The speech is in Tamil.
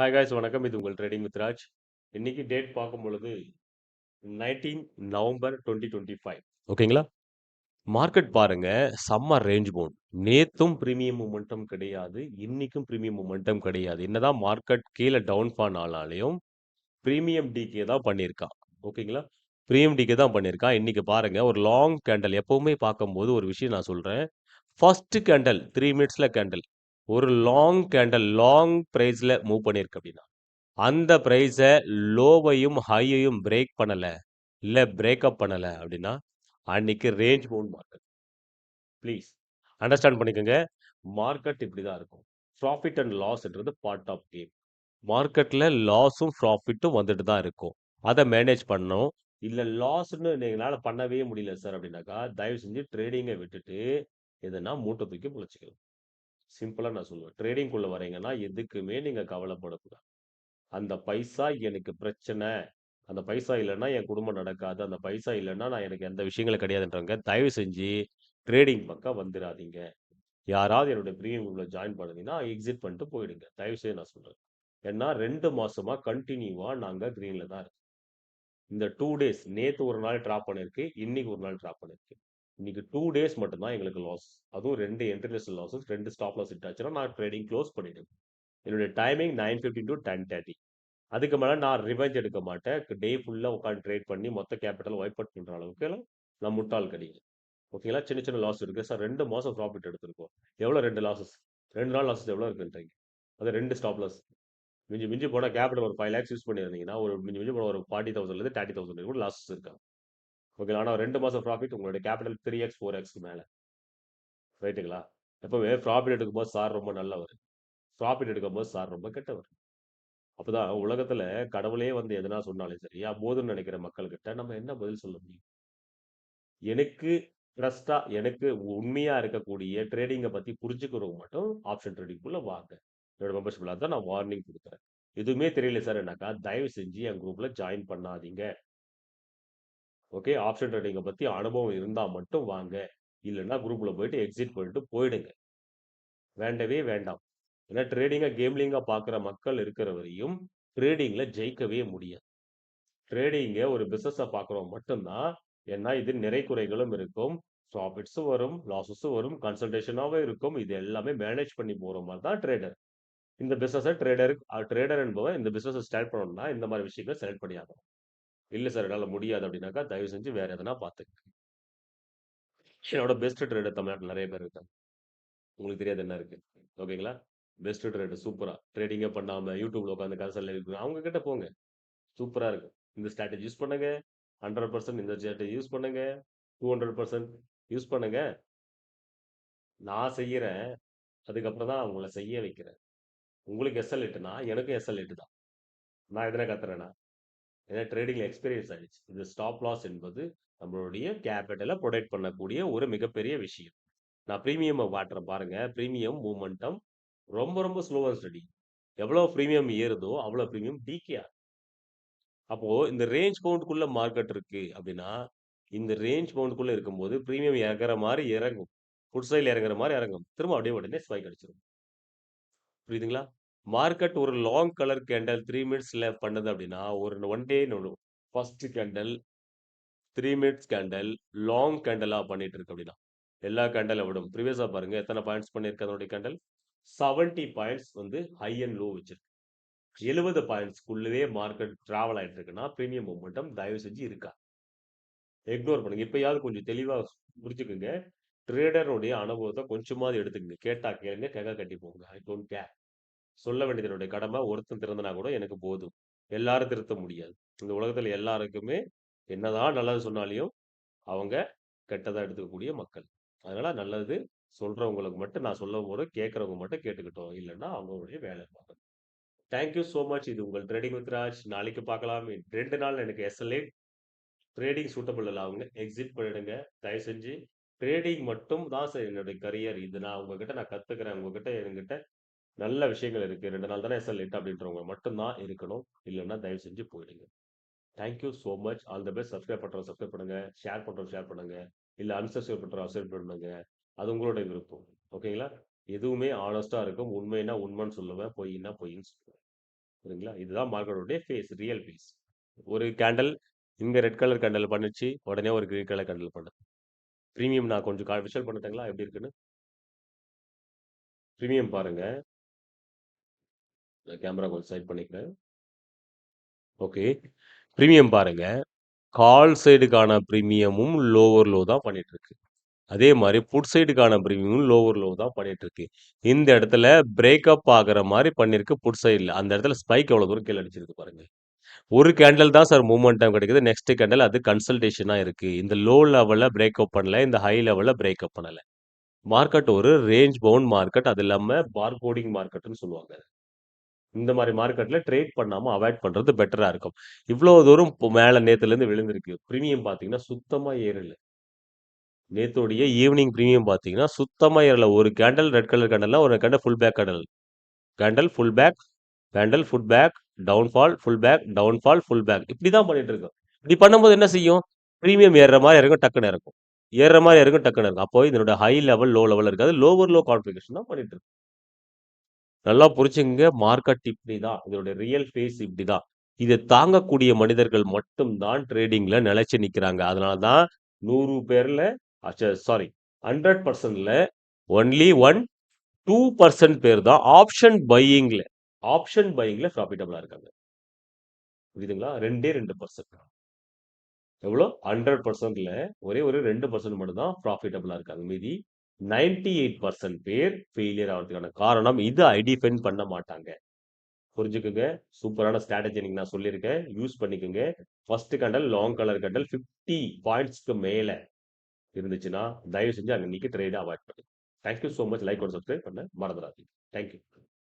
ஹாய் காய்ஸ் வணக்கம். இது உங்கள் ட்ரேடிங் மித்ராஜ் இன்னைக்கு டேட் பார்க்கும் பொழுது nineteen November twenty twenty five ஓகேங்களா மார்க்கெட் பாருங்க சம்மர் ரேஞ்ச் போன் நேத்தும் ப்ரீமியம் மூமெண்டம் கிடையாது இன்னைக்கும் ப்ரீமியம் மொமெண்டம் கிடையாது. என்னதான் மார்க்கெட் கீழே டவுன் ஃபான் ஆனாலையும் ப்ரீமியம் டிகே தான் பண்ணியிருக்கான். ஓகேங்களா ப்ரீமியம் டிகே தான் பண்ணியிருக்கான். இன்னைக்கு பாருங்க ஒரு லாங் கேண்டல் எப்பவுமே பார்க்கும்போது ஒரு விஷயம் நான் சொல்கிறேன் ஃபர்ஸ்ட் கேண்டல் த்ரீ மினிட்ஸில் கேண்டல் ஒரு லாங் கேண்டல் லாங் ப்ரைஸில் மூவ் பண்ணியிருக்கு அப்படின்னா அந்த ப்ரைஸை லோவையும் ஹையையும் பிரேக் பண்ணலை இல்லை பிரேக்கப் பண்ணலை அப்படின்னா அன்னைக்கு range bound market please understand பண்ணிக்கோங்க. மார்க்கெட் இப்படி தான் இருக்கும் ப்ராஃபிட் அண்ட் லாஸ்ன்றது பார்ட் ஆஃப் கேம் மார்க்கெட்டில் லாஸும் ப்ராஃபிட்டும் வந்துட்டு தான் இருக்கும். அதை மேனேஜ் பண்ணணும். இல்லை லாஸ்ன்னு எங்களால் பண்ணவே முடியல சார் அப்படின்னாக்கா தயவு செஞ்சு ட்ரேடிங்கை விட்டுட்டு எதுனா மூட்டை தூக்கி முளைச்சிக்கலாம். சிம்பிளாக நான் சொல்லுவேன். ட்ரேடிங்குள்ளே வரீங்கன்னா எதுக்குமே நீங்கள் கவலைப்படக்கூடாது. அந்த பைசா எனக்கு பிரச்சனை. அந்த பைசா இல்லைன்னா என் குடும்பம் நடக்காது. அந்த பைசா இல்லைன்னா நான் எனக்கு எந்த விஷயங்களும் கிடையாதுன்றவங்க தயவு செஞ்சு ட்ரேடிங் பக்கம் வந்துடாதீங்க யாராவது என்னுடைய ப்ரீமியம் ஜாயின் பண்ணுங்கன்னா எக்ஸிட் பண்ணிட்டு போயிடுங்க. தயவு செய்து நான் சொல்கிறேன் ஏன்னா ரெண்டு மாதமாக கண்டினியூவாக நாங்கள் க்ரீனில் தான் இருக்கோம். இந்த டூ டேஸ் நேற்று ஒரு நாள் ட்ராப் பண்ணியிருக்கு இன்னைக்கு ஒரு நாள் ட்ராப் பண்ணியிருக்கு இன்னைக்கு டூ டேஸ் மட்டும்தான் எங்களுக்கு லாஸ் அதுவும் ரெண்டு என்ட்ரிலெஸ் லாஸஸ் ரெண்டு ஸ்டாப் லாஸ் ஹிட் ஆச்சுன்னா நான் ட்ரேடிங் க்ளோஸ் பண்ணிவிடுவேன் என்னுடைய timing nine fifty to ten thirty அதுக்கு மேலே நான் ரிவெஞ்ச் எடுக்க மாட்டேன். டே ஃபுல்லாக உட்காந்து ட்ரேட் பண்ணி மொத்த கேபிட்டல் ஒய்ப் அவுட் பண்ணுற அளவுக்கு நான் முட்டாள் கிடையாது. ஓகேங்களா சின்ன சின்ன லாஸ் இருக்குது சார் ரெண்டு மாதம் ப்ராஃபிட் எடுத்திருக்கோம். எவ்வளோ ரெண்டு லாஸஸ் ரெண்டு நாள் லாஸஸ் எவ்வளோ இருக்குன்றீங்க? அது ரெண்டு ஸ்டாப் லாஸ் மிஞ்சி மிஞ்சி போனால் கேபிட்டல் ஒரு ஃபைவ் லேக்ஸ் யூஸ் பண்ணியிருந்தீங்கன்னா ஒரு மிஞ்சி மிஞ்சி போனால் ஒரு ஃபார்ட்டி தௌசண்ட்லேருந்து தேர்ட்டி தௌசண்ட் கூட லாஸஸ் இருக்காங்க ஓகே ஆனால் ரெண்டு மாதம் ப்ராஃபிட் உங்களுடைய capital three x four x மேலே. ரைட்டுங்களா எப்போவுமே ப்ராஃபிட் எடுக்கும்போது சார் ரொம்ப நல்லவர். ப்ராஃபிட் எடுக்கும்போது சார் ரொம்ப கெட்டவர். அப்போதான் உலகத்தில் கடவுளே வந்து எதனா சொன்னாலும் சரி போதும்னு நினைக்கிற மக்கள்கிட்ட நம்ம என்ன பதில் சொல்ல முடியும்? எனக்கு ட்ரஸ்டாக எனக்கு உண்மையாக இருக்கக்கூடிய ட்ரேடிங்கை பற்றி புரிஞ்சுக்கிறவங்க மட்டும் ஆப்ஷன் ட்ரேடிங்குள்ளே வாங்க. என்னோட மெம்பர்ஷிப்பில் தான் நான் வார்னிங் கொடுக்குறேன். எதுவுமே தெரியல சார் என்னக்கா? தயவு செஞ்சு என் குரூப்பில் ஜாயின் பண்ணாதீங்க. ஓகே ஆப்ஷன் ட்ரேடிங்கை பற்றி அனுபவம் இருந்தால் மட்டும் வாங்க. இல்லைன்னா குரூப்பில் போயிட்டு எக்ஸிட் பண்ணிட்டு போயிடுங்க. வேண்டவே வேண்டாம். ஏன்னா ட்ரேடிங்கை கேம்லிங்காக பார்க்குற மக்கள் இருக்கிற வரையும் ட்ரேடிங்கில் ஜெயிக்கவே முடியாது. ட்ரேடிங்கை ஒரு பிஸ்னஸை பார்க்குறவங்க மட்டும்தான் ஏன்னா இது நிறை குறைகளும் இருக்கும். ப்ராஃபிட்ஸும் வரும் லாஸஸும் வரும் கன்சல்டேஷனாகவும் இருக்கும். இது எல்லாமே மேனேஜ் பண்ணி போகிற மாதிரி தான் ட்ரேடர் இந்த பிஸ்னஸை ட்ரேடர் ட்ரேடர் என்பவன் இந்த பிஸ்னஸை ஸ்டார்ட் பண்ணணும்னா இந்த மாதிரி விஷயங்கள் செலக்ட் பண்ணி இல்லை சார் என்னால் முடியாது அப்படின்னாக்கா தயவு செஞ்சு வேற எதனா பார்த்துக்க என்னோட பெஸ்ட் ட்ரேடர் தமிழ்நாட்டில் நிறைய பேர் இருக்காங்க. உங்களுக்கு தெரியாது என்ன இருக்கு. ஓகேங்களா? பெஸ்ட் ட்ரேடர் சூப்பரா. ட்ரேடிங்கே பண்ணாம யூடியூப்ல உட்காந்து கன்சல்ட் இருக்கு அவங்க கிட்ட போங்க. சூப்பரா இருக்கும் இந்த ஸ்ட்ராட்டஜி யூஸ் பண்ணுங்க. ஹண்ட்ரட் பர்சன்ட் இந்த ஸ்ட்ராட்டஜி யூஸ் பண்ணுங்க. டூ ஹண்ட்ரட் பர்சன்ட் யூஸ் பண்ணுங்க. நான் செய்யறேன். அதுக்கப்புறம் தான் அவங்கள செய்ய வைக்கிறேன். உங்களுக்கு எஸ்எல் எட்டுனா எனக்கும் எஸ்எல் எட்டு தான். நான் எதனா கத்துறேன்னா ஏன்னா ட்ரேடிங்ல எக்ஸ்பீரியன்ஸ் ஆயிடுச்சு. இந்த ஸ்டாப் லாஸ் என்பது நம்மளுடைய கேபிட்டலை ப்ரொடெக்ட் பண்ணக்கூடிய ஒரு மிகப்பெரிய விஷயம். நான் ப்ரீமியம் வாட்டுறேன் பாருங்க. ப்ரீமியம் மூமெண்டம் ரொம்ப ரொம்ப ஸ்லோவாக ஸ்டடி எவ்வளோ ப்ரீமியம் ஏறுதோ அவ்வளோ ப்ரீமியம் டிகே அப்போ இந்த ரேஞ்ச் பவுண்டுக்குள்ள மார்க்கெட் இருக்கு அப்படின்னா இந்த ரேஞ்ச் பவுண்டுக்குள்ள இருக்கும்போது ப்ரீமியம் இறங்குற மாதிரி இறங்கும். ஃபுட் சைடில் இறங்குற மாதிரி இறங்கும். திரும்ப அப்படியே உடனே ஸ்பைக் அடிச்சிடும் புரியுதுங்களா? மார்க்கெட் ஒரு லாங் கலர் கேண்டல் த்ரீ மினிட்ஸில் பண்ணது அப்படின்னா ஒரு one day first candle three minutes candle long கேண்டலாக பண்ணிட்டு இருக்கு அப்படின்னா. எல்லா கேண்டலை விடும். ப்ரீவியஸாக பாருங்க எத்தனை பாயிண்ட்ஸ் பண்ணியிருக்கு அதனுடைய கேண்டல்? செவன்டி பாயிண்ட்ஸ் வந்து ஹை அண்ட் லோ வச்சிருக்கு. எழுபது பாயிண்ட்ஸ்க்குள்ளவே மார்க்கெட் டிராவல் ஆகிட்டு இருக்குன்னா ப்ரீமியம் மூமெண்டம் தயவு செஞ்சு இருக்கா? இக்னோர் பண்ணுங்க. இப்பயாவது கொஞ்சம் தெளிவாக புரிஞ்சுக்குங்க. ட்ரேடருடைய அனுபவத்தை கொஞ்சமாவது எடுத்துக்கங்க. கேட்டா கேளுங்க கேட்க கட்டி போங்க. ஐ டோன்ட் கேர் சொல்ல வேண்டியதனுடைய கடமை ஒருத்தன் திறந்தனா கூட எனக்கு போதும். எல்லாரும் திருத்த முடியாது. இந்த உலகத்தில் எல்லாருக்குமே என்னதான் நல்லது சொன்னாலையும் அவங்க கெட்டதாக எடுத்துக்கக்கூடிய மக்கள். அதனால் நல்லது சொல்கிறவங்களுக்கு மட்டும் நான் சொல்லும் போது கேட்குறவங்க மட்டும் கேட்டுக்கிட்டோம். இல்லைன்னா அவங்களுடைய வேலை பார்க்கணும் தேங்க்யூ ஸோ மச் இது உங்கள் ட்ரேடிங் வித் ராஜ் நாளைக்கு பார்க்கலாம். ரெண்டு நாள் எனக்கு எஸ்எல்ஏ ட்ரேடிங் சூட்டபிள் இல்லை. அவங்க எக்ஸிட் பண்ணிடுங்க. தயவு செஞ்சு ட்ரேடிங் மட்டும் தான் சார் என்னுடைய கரியர் இது நான் உங்ககிட்ட நான் கற்றுக்கிறேன் உங்ககிட்ட என்கிட்ட நல்ல விஷயங்கள் இருக்கு. ரெண்டு நாள் தானே எஸ்எல் லேட் அப்படின்றவங்க மட்டும்தான் இருக்கணும். இல்லைன்னா தயவு செஞ்சு போயிடுங்க. Thank you so much all the best subscribe பண்ணுறோம் சப்ஸ்கிரைப் பண்ணுங்க. ஷேர் பண்ணுறோம் ஷேர் பண்ணுங்க. இல்லை அன்சப்ஸ்கிரைப் பண்ணுறோம் அப்சைட் பண்ணுங்க. அது உங்களோட விருப்பம். ஓகேங்களா எதுவுமே ஆனஸ்டாக இருக்கும். உண்மைன்னா உண்மைன்னு சொல்லுவேன். பொய்னா பொய்ன்னு சொல்லுவேன். சரிங்களா? இதுதான் மார்க்கெட்டோடைய ஃபேஸ், ரியல் ஃபேஸ். ஒரு கேண்டில் இங்கே ரெட் கலர் கேண்டில் பண்ணிச்சு. உடனே ஒரு கிரீன் கலர் கேண்டல் பண்ணுது. ப்ரீமியம் நான் கொஞ்சம் கா விஷுவல் பண்ணிட்டேங்களா? எப்படி இருக்குன்னு? ப்ரீமியம் பாருங்கள் கேமரா கொஞ்சம் சைட் பண்ணிக்கிறேன். ஓகே. ப்ரீமியம் பாருங்க. கால் சைடுக்கான ப்ரீமியமும் லோவர் லோ தான் பண்ணிட்டு இருக்கு. அதே மாதிரி புட் சைடுக்கான ப்ரீமியமும் லோவர் லோ தான் பண்ணிட்டு இருக்கு. இந்த இடத்துல பிரேக்கப் ஆகுற மாதிரி பண்ணிருக்கு புட் சைடில் அந்த இடத்துல ஸ்பைக் எவ்வளோ தூரம் கீழே அடிச்சிருக்கு பாருங்க. ஒரு கேண்டில் தான் சார் மூவ்மெண்டம் கிடைக்குது. நெக்ஸ்ட் கேண்டில் அது கன்சல்டேஷனாக இருக்குது இந்த லோ லெவலில் பிரேக்கப் பண்ணல. இந்த ஹை லெவலில் பிரேக்கப் பண்ணல. மார்க்கெட் ஒரு ரேஞ்ச் பவுண்ட் மார்க்கெட். அது இல்லாமல் பார்கோடிங் மார்க்கெட்டுன்னு சொல்லுவாங்க. இந்த மாதிரி மார்க்கெட்ல ட்ரேட் பண்ணாம அவாய்ட் பண்றது பெட்டரா இருக்கும். இவ்வளோ தூரம் இப்போ மேலே நேற்றுலேருந்து விழுந்திருக்கு. ப்ரீமியம் பார்த்தீங்கன்னா, சுத்தமா ஏறல. நேத்தோடைய ஈவினிங் ப்ரீமியம் பார்த்தீங்கன்னா, சுத்தமா ஏறல. ஒரு கேண்டல் ரெட் கலர் கேண்டல்னா ஒரு candle pullback candle candle pullback, candle pullback, downfall, pullback, downfall, pullback. இப்படி தான் பண்ணிட்டு இருக்கோம். இப்படி பண்ணும்போது என்ன செய்யும்? ப்ரீமியம் ஏறுற மாதிரி இறங்கும், டக்குனு இறக்கும் ஏறுற மாதிரி இறங்கும், டக்குனு இருக்கும் அப்போ இதனோட ஹை லெவல், லோ லெவல் இருக்காது. லோவர் லோ கான்ஃபிகேஷன் தான் பண்ணிட்டு இருக்கும் நல்லா புரிச்சுங்க மார்க்கெட் இப்படி தான் இதோட ரியல் ஃபேஸ் இப்படி தான் இதை தாங்கக்கூடிய மனிதர்கள் மட்டும்தான் ட்ரேடிங்கில் ட்ரேடிங்ல நிலைச்சு நிக்கிறாங்க. அதனால தான் நூறு பேர்ல அச்ச சாரி ஹண்ட்ரட் பர்சன்டில் ஒன்லி 1, 2% பேர் தான் ஆப்ஷன் பையிங்ல ஆப்ஷன் பையிங்ல ப்ராஃபிட்டபிளா இருக்காங்க. புரியுதுங்களா? 2டே 2%. எவ்வளோ? ஹண்ட்ரட் பர்சன்டில் ஒரே ஒரு ரெண்டு பர்சன்ட் மட்டும் தான் ப்ராஃபிட்டபிளா இருக்காங்க. மீதி 98% பேர் ஃபெயிலியர் ஆகிறதுக்கான காரணம் இது ஐடென்டிஃபை பண்ண மாட்டாங்க. புரிஞ்சுக்குங்க சூப்பரான ஸ்ட்ராட்டஜி இன்னைக்கு நான் சொல்லியிருக்கேன். யூஸ் பண்ணிக்கோங்க first candle long colour candle fifty பாயிண்ட்ஸ்க்கு மேலே இருந்துச்சுன்னா, தயவு செஞ்சு அங்கே இன்னைக்கு ட்ரேட அவாய்ட் பண்ணுங்க. Thank you much. Like one subscribe பண்ண மறந்துடாதீங்க. Thank you.